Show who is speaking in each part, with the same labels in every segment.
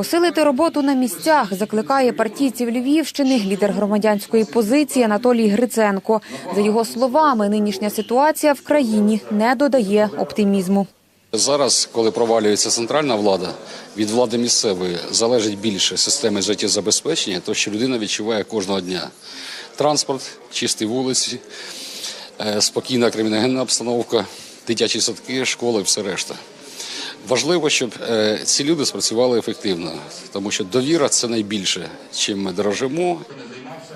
Speaker 1: Посилити роботу на місцях закликає партійців Львівщини лідер громадянської позиції Анатолій Гриценко. За його словами, нинішня ситуація в країні не додає оптимізму.
Speaker 2: Зараз, коли провалюється центральна влада, від влади місцевої залежить більше системи життєзабезпечення, то що людина відчуває кожного дня. Транспорт, чисті вулиці, е, спокійна криміногенна обстановка, дитячі садки, школи, все решта. Важливо, щоб е, ці люди спрацювали ефективно, тому що довіра це найбільше. Чим ми дорожимо,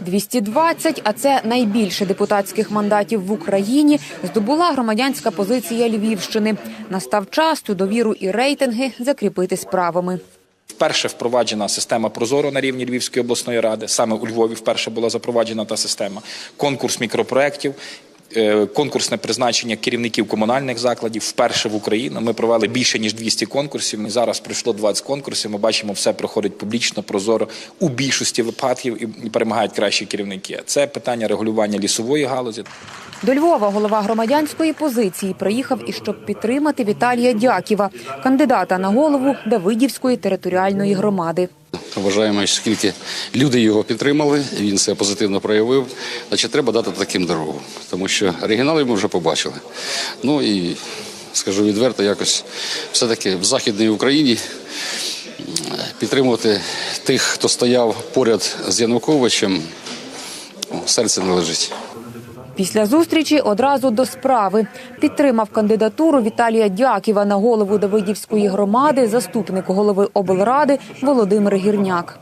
Speaker 1: 220, а це найбільше депутатських мандатів в Україні, здобула громадянська позиція Львівщини. Настав час цю довіру і рейтинги закріпити справами.
Speaker 3: Вперше впроваджена система Прозоро на рівні Львівської обласної ради. Саме у Львові вперше була запроваджена та система. Конкурс мікропроєктів, конкурсне призначення керівників комунальних закладів. Вперше в Україні ми провели більше ніж 200 конкурсів. І зараз пройшло 20 конкурсів. Ми бачимо, все проходить публічно, прозоро у більшості випадків і перемагають кращі керівники. Це питання регулювання лісової галузі.
Speaker 1: До Львова голова громадянської позиції приїхав і щоб підтримати Віталія Дяківа, кандидата на голову Давидівської територіальної громади.
Speaker 2: Вважаємо, скільки люди його підтримали, він це позитивно проявив, значить треба дати таким дорогу, тому що оригінали ми вже побачили. Ну і скажу відверто, якось все-таки в Західній Україні підтримувати тих, хто стояв поряд з Януковичем, серце не лежить.
Speaker 1: Після зустрічі одразу до справи підтримав кандидатуру Віталія Дяківа на голову Давидівської громади заступник голови облради Володимир Гірняк.